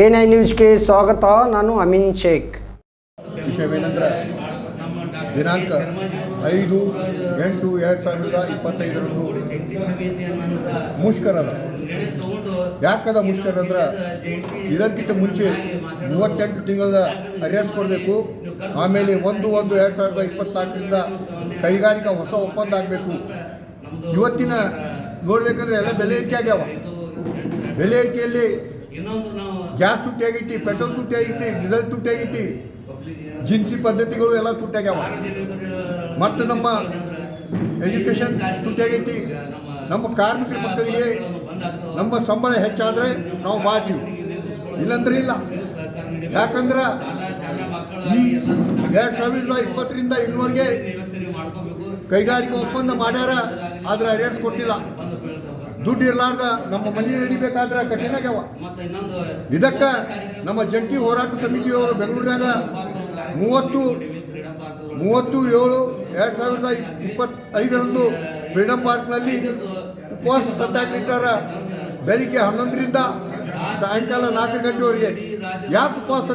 A nine ನ್ಯೂಸ್ಗೆ ಸ್ವಾಗತ, ನಾನು ಅಮಿನ್ ಶೇಖ್. ವಿಷಯವೇನೆಂದರೆ, ದಿನಾಂಕ ಐದು ಎಂಟು ಎರಡು ಸಾವಿರದ ಇಪ್ಪತ್ತೈದರಂದು ಮುಷ್ಕರದ. ಯಾಕದ ಮುಷ್ಕರ ಅಂದ್ರೆ ಇದಕ್ಕಿಂತ ಮುಂಚೆ ಮೂವತ್ತೆಂಟು ತಿಂಗಳ ಅರೆಸ್ಟ್ ಕೊಡಬೇಕು, ಆಮೇಲೆ ಒಂದು ಒಂದು ಎರಡು ಸಾವಿರದ ಇಪ್ಪತ್ನಾಲ್ಕರಿಂದ ಕೈಗಾರಿಕಾ ಹೊಸ ಒಪ್ಪಂದ ಆಗಬೇಕು. ಇವತ್ತಿನ ನೋಡಬೇಕಂದ್ರೆ ಎಲ್ಲ ಬೆಲೆ ಏರಿಕೆ ಆಗ್ಯಾವ. ಬೆಲೆ ಏರಿಕೆಯಲ್ಲಿ ಗ್ಯಾಸ್ ತುಟ್ಟಿ ಆಗೈತಿ ಪೆಟ್ರೋಲ್ ತುಟ್ಟಿ ಆಗೈತಿ ಡೀಸೆಲ್ ತುಟ್ಟಿ ಆಗೈತಿ ಜಿನ್ಸಿ ಪದ್ಧತಿಗಳು ಎಲ್ಲ ತುಟ್ಟಾಗ್ಯಾವ ಮತ್ತು ನಮ್ಮ ಎಜುಕೇಷನ್ ತುಟ್ಟಾಗೈತಿ ನಮ್ಮ ಕಾರ್ಮಿಕರ ಮಕ್ಕಳಿಗೆ ನಮ್ಮ ಸಂಬಳ ಹೆಚ್ಚಾದರೆ ನಾವು ಮಾಡ್ತೀವಿ. ಇಲ್ಲಂದ್ರೆ ಇಲ್ಲ. ಯಾಕಂದ್ರೆ ಈ ಎರಡು ಸಾವಿರದ ಇಪ್ಪತ್ತರಿಂದ ಇನ್ನೂವರೆಗೆ ಕೈಗಾರಿಕಾ ಒಪ್ಪಂದ ಮಾಡ್ಯಾರ, ಆದ್ರೆ ಅರೇಟ್ ಕೊಟ್ಟಿಲ್ಲ. ದುಡ್ಡು ಇರಲಾರ್ದ ನಮ್ಮ ಮನೆ ಹಿಡಿಬೇಕಾದ್ರೆ ಕಠಿಣ ಆಗ್ಯಾವ. ಇದಕ್ಕೆ ನಮ್ಮ ಜಂಟಿ ಹೋರಾಟ ಸಮಿತಿಯವರು ಬೆಂಗಳೂರಿನಾಗ ಮೂವತ್ತು ಮೂವತ್ತು ಏಳು ಎರಡು ಸಾವಿರದ ಇಪ್ಪತ್ತೈದರಂದು ಫ್ರೀಡಮ್ ಪಾರ್ಕ್ನಲ್ಲಿ ಉಪವಾಸ ಸತ್ಯಾಗ್ರಹಿತಾರ ಬೆಳಿಗ್ಗೆ ಹನ್ನೊಂದರಿಂದ ಸಾಯಂಕಾಲ ನಾಲ್ಕು ಗಂಟೆವರೆಗೆ ಯಾಕೆ ಉಪವಾಸ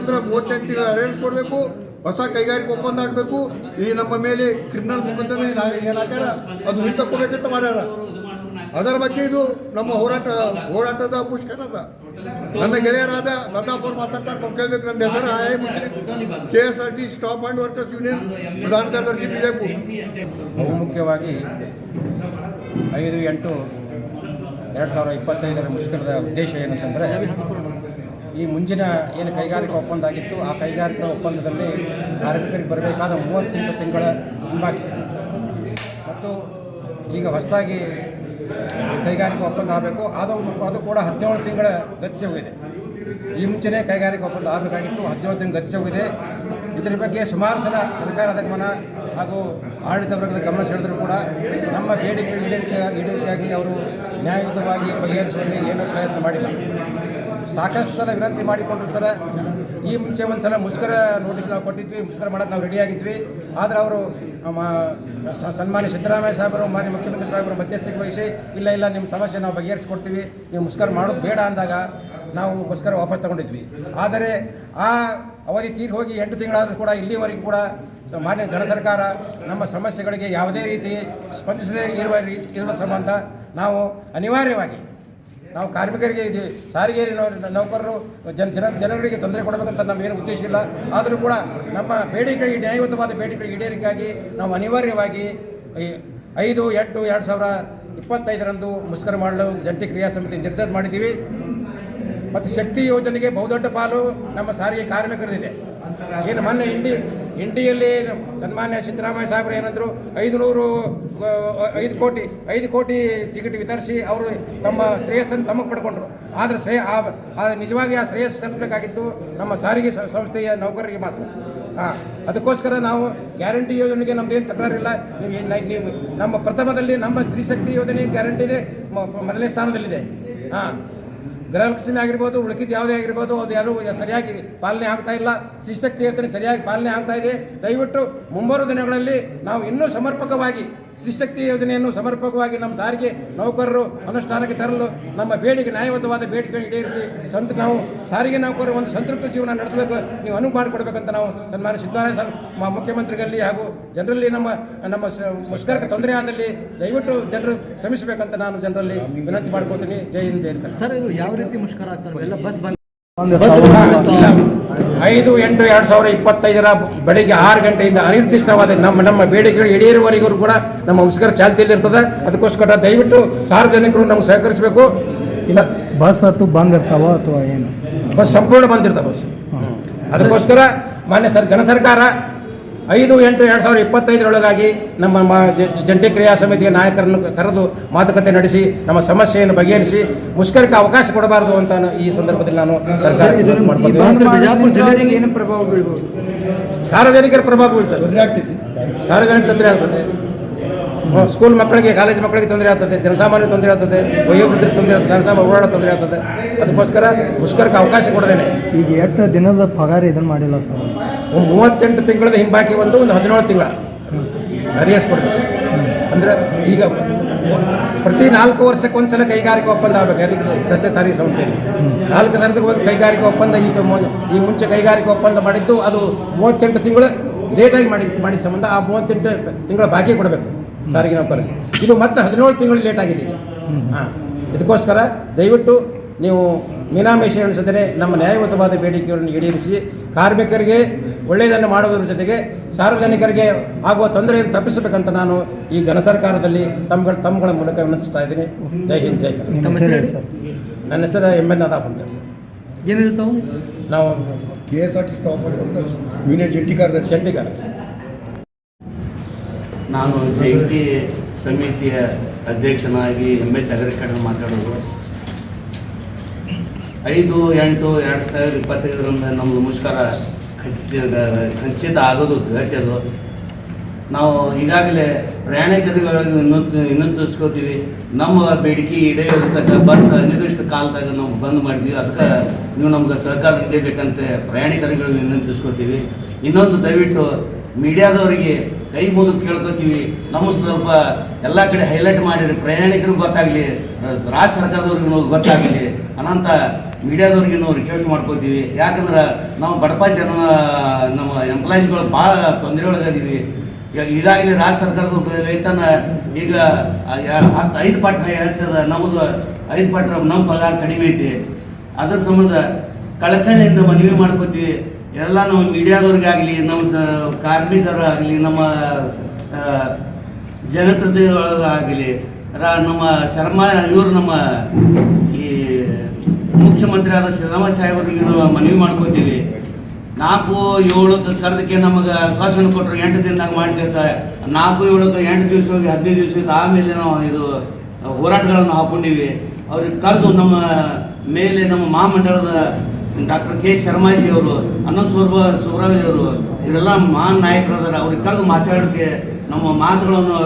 ಅಂದ್ರೆ ಮೂವತ್ತೆಂಟು ತಿಂಗಳ ಅರೇಂಜ್ ಕೊಡಬೇಕು ಹೊಸ ಕೈಗಾರಿಕೆ ಒಪ್ಪಂದ ಆಗಬೇಕು ಈ ನಮ್ಮ ಮೇಲೆ ಕ್ರಿಮಿನಲ್ ಮೊಕದ್ದಮೆ ಏನು ಹಾಕ್ಯಾರ? ಅದು ಹಿಂತಕ್ಕೋಬೇಕಂತ ಮಾಡ್ಯಾರ. ಅದರ ಬಗ್ಗೆ ಇದು ನಮ್ಮ ಹೋರಾಟ, ಹೋರಾಟದ ಮುಷ್ಕರದ ನನ್ನ ಗೆಳೆಯರಾದ ಲತಾಪುರ್ ಮಾತಾಡ್ತಾರೆ ಕೇಳಬೇಕು ನನ್ನ ಹೆಸರು K S R T stop and workers union ಪ್ರಧಾನ ಕಾರ್ಯದರ್ಶಿ ಬಿಜೆಪಿ. ಬಹುಮುಖ್ಯವಾಗಿ ಐದು ಎಂಟು ಎರಡು ಸಾವಿರದ ಇಪ್ಪತ್ತೈದರ ಮುಷ್ಕರದ ಉದ್ದೇಶ ಏನಂತಂದರೆ, ಈ ಮುಂಚಿನ ಏನು ಕೈಗಾರಿಕಾ ಒಪ್ಪಂದ ಆಗಿತ್ತು, ಆ ಕೈಗಾರಿಕಾ ಒಪ್ಪಂದದಲ್ಲಿ ಕಾರ್ಮಿಕರಿಗೆ ಬರಬೇಕಾದ ಮೂವತ್ತೆಂಟು ತಿಂಗಳ ಹಿಂಬಾಕಿ. ಮತ್ತು ಈಗ ಹೊಸದಾಗಿ ಕೈಗಾರಿಕಾ ಒಪ್ಪಂದ ಆಗಬೇಕು. ಅದು ಅದು ಕೂಡ ಹದಿನೇಳು ತಿಂಗಳ ಗತಿಸಿ ಹೋಗಿದೆ. ಈ ಮುಂಚೆನೇ ಕೈಗಾರಿಕಾ ಒಪ್ಪಂದ ಆಗಬೇಕಾಗಿತ್ತು. ಹದಿನೇಳು ತಿಂಗಳು ಗತಿಸಿ ಹೋಗಿದೆ. ಇದರ ಬಗ್ಗೆ ಸುಮಾರು ಸಲ ಸರ್ಕಾರದ ಗಮನ ಹಾಗೂ ಆಡಳಿತ ವರ್ಗದ ಗಮನ ಸೆಳೆದರೂ ಕೂಡ ನಮ್ಮ ಬೇಡಿಕೆ ಈಡೇರಿಕೆ ಈಡೇರಿಕೆಯಾಗಿ ಅವರು ನ್ಯಾಯಯುತವಾಗಿ ಬಗೆಹರಿಸುವಲ್ಲಿ ಏನೂ ಪ್ರಯತ್ನ ಮಾಡಿಲ್ಲ. ಸಾಕಷ್ಟು ಸಲ ವಿನಂತಿ ಮಾಡಿಕೊಂಡ್ರು ಸಲ ಈ ಮುಂಚೆ ಒಂದು ಸಲ ಮುಷ್ಕರ ನೋಟಿಸ್ ನಾವು ಕೊಟ್ಟಿದ್ವಿ. ಮುಷ್ಕರ ಮಾಡೋಕ್ಕೆ ನಾವು ರೆಡಿಯಾಗಿದ್ವಿ ಆದರೆ ಅವರು ಸನ್ಮಾನ್ಯ ಸಿದ್ದರಾಮಯ್ಯ ಸಾಹೇಬರು, ಮಾನ್ಯ ಮುಖ್ಯಮಂತ್ರಿ ಸಾಹೇಬರು ಮಧ್ಯಸ್ಥಿಕೆ ವಹಿಸಿ, ಇಲ್ಲ ಇಲ್ಲ, ನಿಮ್ಮ ಸಮಸ್ಯೆ ನಾವು ಬಗೆಹರಿಸ್ಕೊಡ್ತೀವಿ, ನೀವು ಮುಷ್ಕರ ಮಾಡೋದು ಬೇಡ ಅಂದಾಗ ನಾವು ಮುಷ್ಕರ ವಾಪಸ್ ತಗೊಂಡಿದ್ವಿ. ಆದರೆ ಆ ಅವಧಿ ತೀರಿ ಹೋಗಿ ಎಂಟು ತಿಂಗಳಾದರೂ ಕೂಡ ಇಲ್ಲಿವರೆಗೂ ಕೂಡ ಮಾನ್ಯ ಜನ ಸರ್ಕಾರ ನಮ್ಮ ಸಮಸ್ಯೆಗಳಿಗೆ ಯಾವುದೇ ರೀತಿ ಸ್ಪಂದಿಸದೇ ಇರುವ ರೀತಿ ಇರುವ ಸಂಬಂಧ ನಾವು ಅನಿವಾರ್ಯವಾಗಿ ನಾವು ಕಾರ್ಮಿಕರಿಗೆ ಇದೆ ಸಾರಿಗೆ ನೌಕರರು, ಜನ ಜನ ಜನರಿಗೆ ತೊಂದರೆ ಕೊಡಬೇಕಂತ ನಮಗೇನು ಉದ್ದೇಶ ಇಲ್ಲ. ಆದರೂ ಕೂಡ ನಮ್ಮ ಬೇಡಿಕೆಗಳಿಗೆ, ನ್ಯಾಯಯುತವಾದ ಬೇಡಿಕೆಗಳಿಗೆ ಈಡೇರಿಕೆಗಾಗಿ ನಾವು ಅನಿವಾರ್ಯವಾಗಿ ಐದು, ಎಂಟು, ಎರಡು ಸಾವಿರ ಇಪ್ಪತ್ತೈದರಂದು ಮುಷ್ಕರ ಮಾಡಲು ಜಂಟಿ ಕ್ರಿಯಾ ಸಮಿತಿ ನಿರ್ಧಾರ ಮಾಡಿದ್ದೀವಿ. ಮತ್ತು ಶಕ್ತಿ ಯೋಜನೆಗೆ ಬಹುದೊಡ್ಡ ಪಾಲು ನಮ್ಮ ಸಾರಿಗೆ ಕಾರ್ಮಿಕರದಿದೆ. ಏನು ಮೊನ್ನೆ ಇಂಡಿ ಇಂಡಿಯಲ್ಲಿ ಸನ್ಮಾನ್ಯ ಸಿದ್ದರಾಮಯ್ಯ ಸಾಹೇಬರು ಏನಂದ್ರು ಐದು ನೂರು ಐದು ಕೋಟಿ ಐದು ಕೋಟಿ ಟಿಕೆಟ್ ವಿತರಿಸಿ ಅವರು ತಮ್ಮ ಶ್ರೇಯಸ್ಸನ್ನು ತಮಗೆ ಪಡ್ಕೊಂಡ್ರು. ಆದರೆ ಆ ನಿಜವಾಗಿ ಆ ಶ್ರೇಯಸ್ಸು ಸಲ್ಲಿಸಬೇಕಾಗಿತ್ತು ನಮ್ಮ ಸಾರಿಗೆ ಸಂಸ್ಥೆಯ ನೌಕರರಿಗೆ ಮಾತ್ರ. ಹಾಂ ಅದಕ್ಕೋಸ್ಕರ ನಾವು ಗ್ಯಾರಂಟಿ ಯೋಜನೆಗೆ ನಮ್ದೇನು ತಕರಾರಿಲ್ಲ. ನೀವು ನೀವು ನಮ್ಮ ಪ್ರಥಮದಲ್ಲಿ ನಮ್ಮ ಸ್ತ್ರೀಶಕ್ತಿ ಯೋಜನೆ ಗ್ಯಾರಂಟಿನೇ ಮೊದಲನೇ ಸ್ಥಾನದಲ್ಲಿದೆ. ಹಾಂ ಗೃಹಲಕ್ಷ್ಮಿ ಆಗಿರ್ಬೋದು, ಉಳಿಕಿದ ಯಾವುದೇ ಆಗಿರ್ಬೋದು, ಅದು ಯಾರು ಸರಿಯಾಗಿ ಪಾಲನೆ ಆಗ್ತಾ ಇಲ್ಲ ಶಿಷ್ಟಕ್ತಿ ಯೋಜನೆ ಸರಿಯಾಗಿ ಪಾಲನೆ ಆಗ್ತಾ ಇದೆ. ದಯವಿಟ್ಟು ಮುಂಬರುವ ದಿನಗಳಲ್ಲಿ ನಾವು ಇನ್ನೂ ಸಮರ್ಪಕವಾಗಿ ಶಿಸ್ತಕ್ತಿ ಯೋಜನೆಯನ್ನು ಸಮರ್ಪಕವಾಗಿ ನಮ್ಮ ಸಾರಿಗೆ ನೌಕರರು ಅನುಷ್ಠಾನಕ್ಕೆ ತರಲು ನಮ್ಮ ಬೇಡಿಕೆ ನ್ಯಾಯಯುತವಾದ ಬೇಡಿಕೆ ಈಡೇರಿಸಿ ಸಂತ, ನಾವು ಸಾರಿಗೆ ನೌಕರರು ಒಂದು ಸಂತೃಪ್ತ ಜೀವನ ನಡೆಸಬೇಕು, ನೀವು ಅನುವು ಮಾಡಿಕೊಡ್ಬೇಕಂತ ನಾವು ಸನ್ಮಾನ್ಯ ಸಿದ್ದರಾಮಯ್ಯ ಸಾಹೇಬ್ ಮುಖ್ಯಮಂತ್ರಿಗಳಲ್ಲಿ ಹಾಗೂ ಜನರಲ್ಲಿ ನಮ್ಮ ನಮ್ಮ ಮುಷ್ಕರಕ್ಕೆ ತೊಂದರೆ ಆದಲ್ಲಿ ದಯವಿಟ್ಟು ಜನರು ಶ್ರಮಿಸಬೇಕಂತ ನಾನು ಜನರಲ್ಲಿ ವಿನಂತಿ ಮಾಡ್ಕೋತೀನಿ ಜೈ ಹಿಂದ್, ಜೈ. ಸರ್ ಯಾವ ರೀತಿ ಮುಷ್ಕರ ಆಗ್ತಾರೆ ಬಸ್. ಐದು ಎಂಟು ಎರಡ್ ಸಾವಿರ ಇಪ್ಪತ್ತೈದರ ಬೆಳಿಗ್ಗೆ ಆರು ಗಂಟೆಯಿಂದ ಅನಿರ್ದಿಷ್ಟವಾದ ನಮ್ಮ ನಮ್ಮ ಬೇಡಿಕೆಗಳು ಈಡೇರುವವರೆಗೂ ಕೂಡ ನಮ್ಮ ಮುಷ್ಕರ ಚಾಲ್ತಿಯಲ್ಲಿರ್ತದೆ ಅದಕ್ಕೋಸ್ಕರ ದಯವಿಟ್ಟು ಸಾರ್ವಜನಿಕರು ನಮ್ಗೆ ಸಹಕರಿಸಬೇಕು. ಇಲ್ಲ. ಬಸ್ ಹತ್ತು ಬಂದ್ ಇರ್ತಾವ ಅಥವಾ ಏನು? ಬಸ್ ಸಂಪೂರ್ಣ ಬಂದಿರ್ತಾವ ಬಸ್. ಅದಕ್ಕೋಸ್ಕರ ಮಾನ್ಯ ಸರ್ ಘನ ಸರ್ಕಾರ ಐದು ಎಂಟು ಎರಡು ಸಾವಿರದ ಇಪ್ಪತ್ತೈದರೊಳಗಾಗಿ ನಮ್ಮ ಮ- ಜ- ಜಂಟಿ ಕ್ರಿಯಾ ಸಮಿತಿಯ ನಾಯಕರನ್ನು ಕರೆದು ಮಾತುಕತೆ ನಡೆಸಿ ನಮ್ಮ ಸಮಸ್ಯೆಯನ್ನು ಬಗೆಹರಿಸಿ ಮುಷ್ಕರಕ್ಕೆ ಅವಕಾಶ ಕೊಡಬಾರದು ಅಂತ ಈ ಸಂದರ್ಭದಲ್ಲಿ ನಾನು ಸಾರ್ವಜನಿಕರ ಪ್ರಭಾವ ಬೀಳ್ತದೆ. ಸಾರ್ವಜನಿಕ ತೊಂದರೆ ಆಗ್ತದೆ. ಸ್ಕೂಲ್ ಮಕ್ಕಳಿಗೆ ಕಾಲೇಜ್ ಮಕ್ಕಳಿಗೆ ತೊಂದರೆ ಆಗ್ತದೆ ಜನಸಾಮಾನ್ಯ ತೊಂದರೆ ಆಗ್ತದೆ ವಯೋವೃದ್ಧರಿಗೆ ತೊಂದರೆ ಆಗ್ತದೆ ಜನಸಾಮಾನ್ಯ ಓಡಾಡ ತೊಂದರೆ ಆಗ್ತದೆ. ಅದಕ್ಕೋಸ್ಕರ ಮುಷ್ಕರಕ್ಕೆ ಅವಕಾಶ ಕೊಡದೇನೆ ಈಗ ಎಷ್ಟು ದಿನದ ಪಗಾರ ಇದನ್ನು ಮಾಡಿಲ್ಲ ಸರ್? ಒಂದು ಮೂವತ್ತೆಂಟು ತಿಂಗಳದ ಹಿಂಬಾಕಿ ಒಂದು ಒಂದು ಹದಿನೇಳು ತಿಂಗಳ. ಅರಿಯಸ್ ಕೊಡ್ತದೆ ಅಂದ್ರೆ ಈಗ ಪ್ರತಿ ನಾಲ್ಕು ವರ್ಷಕ್ಕೆ ಒಂದ್ಸಲ ಕೈಗಾರಿಕಾ ಒಪ್ಪಂದ ಆಗಬೇಕು ರಸ್ತೆ ಸಾರಿಗೆ ಸಂಸ್ಥೆಯಲ್ಲಿ. ನಾಲ್ಕು ಸರದಿಗೆ ಒಂದು ಕೈಗಾರಿಕಾ ಒಪ್ಪಂದ ಈಗ ಈ ಮುಂಚೆ ಕೈಗಾರಿಕಾ ಒಪ್ಪಂದ ಮಾಡಿದ್ದು ಅದು ಮೂವತ್ತೆಂಟು ತಿಂಗಳು ಲೇಟಾಗಿ ಮಾಡಿ ಮಾಡಿದ ಸಂಬಂಧ ಆ ಮೂವತ್ತೆಂಟು ತಿಂಗಳ ಬಾಕಿ ಕೊಡಬೇಕು. ಸಾರಿಗೆ ನೌಕರರಿಗೆ. ಇದು ಮತ್ತೆ ಹದಿನೇಳು ತಿಂಗಳು ಲೇಟ್ ಆಗಿದೆ ಈಗ ಹಾಂ. ಇದಕ್ಕೋಸ್ಕರ ದಯವಿಟ್ಟು ನೀವು ಮೀನಾಮೇಷ ಎಣಿಸಿದರೆ ನಮ್ಮ ನ್ಯಾಯಯುತವಾದ ಬೇಡಿಕೆಗಳನ್ನು ಈಡೇರಿಸಿ ಕಾರ್ಮಿಕರಿಗೆ ಒಳ್ಳೆಯದನ್ನು ಮಾಡುವುದರ ಜೊತೆಗೆ ಸಾರ್ವಜನಿಕರಿಗೆ ಆಗುವ ತೊಂದರೆಯನ್ನು ತಪ್ಪಿಸಬೇಕಂತ ನಾನು ಈ ಘನ ಸರ್ಕಾರದಲ್ಲಿ ತಮ್ಮಗಳ ತಮ್ಮಗಳ ಮೂಲಕ ವಿನಂತಿಸ್ತಾ ಇದ್ದೀನಿ. ಜೈ ಹಿಂದ್ ಜೈ ಕರ್ನಾಟಕ. ನನ್ನ ಹೆಸರು ಎಂ ಎನ್ ಅದಾಪ್ ಅಂತ ಹೇಳಿ ಸರ್. ಹೇಳ್ತಾವೆ? ನಾವು K S R T staff ಜಂಟಿ ಕಾರ್ಯದರ್ಶಿ. ಚಂಡೀಗಢ ನಾನು ಜಂಟಿ ಸಮಿತಿಯ ಅಧ್ಯಕ್ಷನಾಗಿ ಎಂ ಎಸ್ ಅಗ್ರಿಕಲ್ಚರ್ ಮಾತಾಡೋದು. ಐದು, ಎಂಟು, ಎರಡು ಸಾವಿರದ ಇಪ್ಪತ್ತೈದರಿಂದ ನಮ್ಮದು ಮುಷ್ಕರ ಖಚಿತ ಖಚಿತ ಆಗೋದು ಘಟ್ಟದು ನಾವು ಈಗಾಗಲೇ ಪ್ರಯಾಣಿಕರುಗಳಿಗೆ ಇನ್ನೊಂದು ತೋರಿಸ್ಕೋತೀವಿ ನಮ್ಮ ಬೇಡಿಕೆ ಈಡೇರತಕ್ಕ ಬಸ್ ನಿರ್ದಿಷ್ಟ ಕಾಲದಾಗ ನಾವು ಬಂದ್ ಮಾಡಿದ್ವಿ. ಅದಕ್ಕೆ ನೀವು ನಮ್ಗೆ ಸಹಕಾರ ನೀಡಬೇಕಂತ ಪ್ರಯಾಣಿಕರುಗಳಿಗೆ ತೋರಿಸ್ಕೋತೀವಿ ಇನ್ನೊಂದು ದಯವಿಟ್ಟು ಮೀಡಿಯಾದವರಿಗೆ ಕೈ ಮುಗಿದು ಕೇಳ್ಕೊತೀವಿ. ನಮಗೆ ಸ್ವಲ್ಪ ಎಲ್ಲ ಕಡೆ ಹೈಲೈಟ್ ಮಾಡಿರಿ ಪ್ರಯಾಣಿಕರಿಗೆ ಗೊತ್ತಾಗಲಿ, ರಾಜ್ಯ ಸರ್ಕಾರದವ್ರಿಗೂ ಗೊತ್ತಾಗಲಿ, ಅನಂತ ಮೀಡಿಯಾದವ್ರಿಗೆ ರಿಕ್ವೆಸ್ಟ್ ಮಾಡ್ಕೋತೀವಿ. ಯಾಕಂದ್ರೆ ನಾವು ಬಡಪ ಜನ, ನಮ್ಮ ಎಂಪ್ಲಾಯೀಸ್ಗಳು ಭಾಳ ತೊಂದರೆ ಒಳಗದೀವಿ. ಈಗ ಈಗಾಗಲೇ ರಾಜ್ಯ ಸರ್ಕಾರದ ವೇತನ ಈಗ ಹತ್ತು ಐದು ಪಟ್ಟ ಹೆಚ್ಚದ ನಮ್ಮದು ಐದು ಪಟ್ಟ ನಮ್ಮ ಪಗಾರ ಕಡಿಮೆ ಐತಿ. ಅದ್ರ ಸಂಬಂಧ ಕಳಕಳಿಯಿಂದ ಮನವಿ ಮಾಡ್ಕೋತೀವಿ. ಎಲ್ಲ ನಮ್ಮ ಮೀಡಿಯಾದವ್ರಿಗಾಗಲಿ ನಮ್ಮ ಸ ಕಾರ್ಮಿಕರಾಗಲಿ, ನಮ್ಮ ಜನಪ್ರತಿನಿಧಿಗಳಾಗಲಿ, ರಾ, ನಮ್ಮ ಶರ್ಮಾ, ಇವರು ನಮ್ಮ ಈ ಮುಖ್ಯಮಂತ್ರಿ ಆದ ಸಿದ್ದರಾಮ ಸಾಹೇಬರಿಗೆ ನಾವು ಮನವಿ ಮಾಡ್ಕೋತೀವಿ. ನಾಲ್ಕು ಏಳಕ್ಕೆ ಕರೆದಕ್ಕೆ ನಮಗೆ ಆಶ್ವಾಸನೆ ಕೊಟ್ಟರು ಎಂಟು ದಿನದಾಗ ಮಾಡ್ಲಿಕ್ಕ ನಾಲ್ಕು ಏಳಕ್ಕೆ ಎಂಟು ದಿವಸ ಹೋಗಿ, ಹದಿನೈದು ದಿವಸ ಆಮೇಲೆ ನಾವು ಇದು ಹೋರಾಟಗಳನ್ನು ಹಾಕೊಂಡಿವಿ. ಅವ್ರಿಗೆ ಕರೆದು ನಮ್ಮ ಮೇಲೆ ನಮ್ಮ ಮಹಾಮಂಡಲದ ಡಾಕ್ಟರ್ ಕೆ ಶರ್ಮಾಜಿ ಅವರು, ಅನಂತ್ ಸುರ್ಬ ಅವರು, ಇವರೆಲ್ಲ ಮಹಾನ್ ನಾಯಕರದಾರ. ಅವ್ರಿಗೆ ಕರೆದು ಮಾತಾಡೋಕ್ಕೆ ನಮ್ಮ ಮಾತುಗಳನ್ನು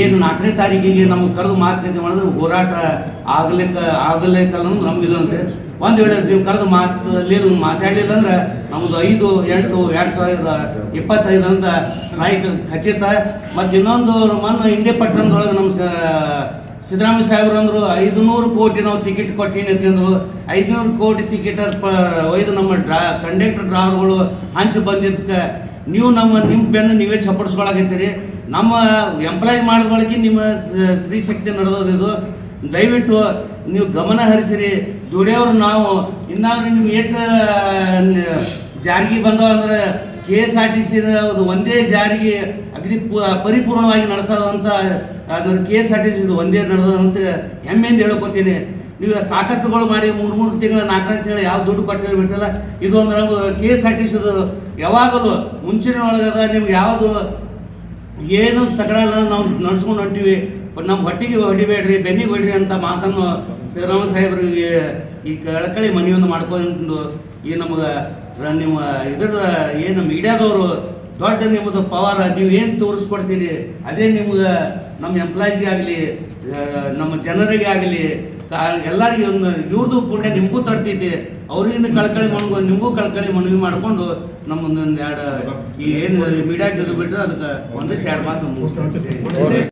ಏನು ನಾಲ್ಕನೇ ತಾರೀಕಿಗೆ ನಮ್ಗೆ ಕರೆದು ಮಾತುಕತೆ ಮಾಡಿದ್ರೆ ಹೋರಾಟ ಆಗಲೇಕ ಆಗಲಿಕ್ಕಲ್ಲ ನಮ್ಗೆ ಇದು ಅಂತೆ. ಒಂದು ವೇಳೆ ನೀವು ಕರೆದು ಮಾತಲ್ಲಿ ಮಾತಾಡಲಿಲ್ಲ ಅಂದ್ರೆ ನಮ್ದು ಐದು, ಎಂಟು, ಎರಡು ಸಾವಿರದ ಇಪ್ಪತ್ತೈದರಿಂದ ಸ್ಟ್ರೈಕ್ ಖಚಿತ. ಮತ್ತು ಇನ್ನೊಂದು ಮನ್ನ ಇಂಡಿಯಾ ಪಟ್ಟಣದೊಳಗೆ ನಮ್ಮ ಸಿದ್ದರಾಮಯ್ಯ ಸಾಹೇಬ್ರು ಅಂದರು ಐದುನೂರು ಕೋಟಿ ನಾವು ಟಿಕೆಟ್ ಕೊಟ್ಟೀನಿ ಅಂತಂದ್ರು ಐದುನೂರು ಕೋಟಿ ಟಿಕೆಟ್ ಒಯ್ದು ನಮ್ಮ ಡ್ರಾ ಕಂಡಕ್ಟರ್ ಡ್ರಾವರ್ಗಳು ಹಂಚಿ ಬಂದಿದ್ದಕ್ಕೆ ನೀವು ನಮ್ಮ, ನಿಮ್ಮ ಬೆನ್ನು ನೀವೇ ಚಪ್ಪಡಿಸ್ಕೊಳಕತ್ತೀರಿ. ನಮ್ಮ ಎಂಪ್ಲಾಯ್ ಮಾಡಿದೊಳಗೆ ನಿಮ್ಮ ಸ್ತ್ರೀ ಶಕ್ತಿ ನಡೆದೋದು ಇದು. ದಯವಿಟ್ಟು ನೀವು ಗಮನ ಹರಿಸಿರಿ. ದುಡಿಯೋರು ನಾವು. ಇನ್ನಾದ್ರೆ ನೀವು ಏಟ, ಜಾರಿಗೆ ಬಂದವ ಅಂದ್ರೆ K S R T C ಒಂದೇ ಜಾರಿಗೆ ಅಗದಿ ಪರಿಪೂರ್ಣವಾಗಿ ನಡೆಸೋದಂತ ಅಂದ್ರೆ K S R T C ಒಂದೇ ನಡೆದಂತ ಹೆಮ್ಮೆಯಿಂದ ಹೇಳ್ಕೊತೀನಿ. ನೀವು ಸಾಕಷ್ಟುಗಳು ಮಾಡಿ ಮೂರು ಮೂರು ತಿಂಗಳ ನಾಲ್ಕನೇ ನಾಲ್ಕು ತಿಂಗಳು ಯಾವ ದುಡ್ಡು ಕೊಟ್ಟಿಲ್ಲ ಬಿಟ್ಟಿಲ್ಲ ಇದು ಒಂದು ನಮ್ಗೆ K S R T C ಯಾವಾಗಲೂ ಮುಂಚಿನ ಒಳಗದ ನಿಮ್ಗೆ ಯಾವುದು ಏನು ತಕರಾರ ನಾವು ನಡ್ಸ್ಕೊಂಡು ಹೊಂಟೀವಿ. ಬಟ್ ನಮ್ಮ ಹೊಟ್ಟಿಗೆ ಹೊಡಿಬೇಡ್ರಿ, ಬೆನ್ನಿಗೆ ಹೊಡಿರಿ ಅಂತ ಮಾತನ್ನು ಸಿದ್ದರಾಮ ಸಾಹೇಬ್ರಿಗೆ ಈ ಕಳಕಳಿ ಮನೆಯೊಂದು ಮಾಡ್ಕೊಂಡು ಈ ನಮಗೆ ನಿಮ್ಮ ಇದರ ಏನು ಮೀಡಿಯಾದವರು ದೊಡ್ಡ ನಿಮ್ಮದು ಪವರ್, ನೀವು ಏನು ತೋರಿಸ್ಕೊಡ್ತೀರಿ? ಅದೇ ನಿಮ್ಗೆ ನಮ್ಮ ಎಂಪ್ಲಾಯ್ಸ್ಗೆ ಆಗಲಿ ನಮ್ಮ ಜನರಿಗೆ ಆಗಲಿ ಎಲ್ಲರಿಗೂ ಒಂದು ಇವ್ರದ್ದು ಪುಣ್ಯ ನಿಮಗೂ ತಡ್ತೈತಿ ಅವ್ರಿಗಿಂತ ಕಳ್ಕಳಿ ಮನವಿ ನಿಮಗೂ ಕಳ್ಕಳಿ ಮನವಿ ಮಾಡಿಕೊಂಡು ನಮ್ಮೊಂದೊಂದು ಎರಡು ಈ ಏನು ಮೀಡಿಯಾ ಬಿಟ್ಟರೆ ಅದಕ್ಕೆ ಒಂದಿಷ್ಟು ಎರಡು ಮಾತು ಮುಗಿಸ್ಕೊಂಡು